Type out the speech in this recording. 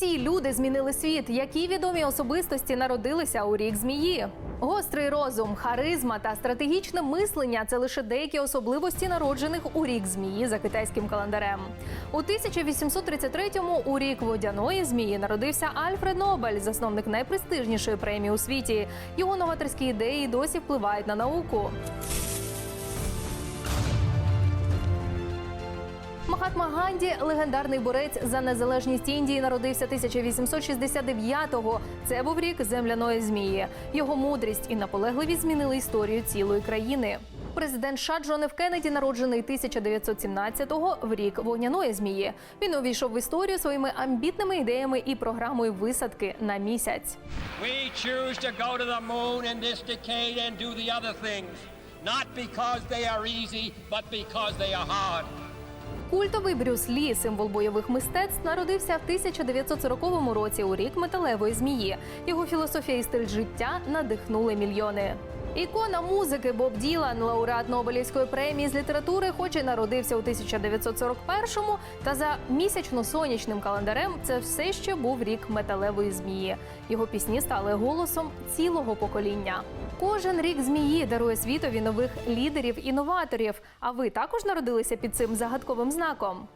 Ці люди змінили світ. Які відомі особистості народилися у рік змії? Гострий розум, харизма та стратегічне мислення це лише деякі особливості народжених у рік змії за китайським календарем. У 1833-му у рік водяної змії народився Альфред Нобель, засновник найпрестижнішої премії у світі. Його новаторські ідеї досі впливають на науку. Махатма Ганді, легендарний борець за незалежність Індії, народився 1869-го. Це був рік земляної змії. Його мудрість і наполегливість змінили історію цілої країни. Президент США Джон Ф. Кеннеді, народжений 1917-го, в рік вогняної змії. Він увійшов в історію своїми амбітними ідеями і програмою висадки на місяць. We choose to go to not because they are easy, but because they are hard. Культовий Брюс Лі, символ бойових мистецтв, народився в 1940 році у рік металевої змії. Його філософія і стиль життя надихнули мільйони. Ікона музики Боб Ділан, лауреат Нобелівської премії з літератури, хоч і народився у 1941-му, та за місячно-сонячним календарем це все ще був рік металевої змії. Його пісні стали голосом цілого покоління. Кожен рік змії дарує світові нових лідерів інноваторів. А ви також народилися під цим загадковим знаком?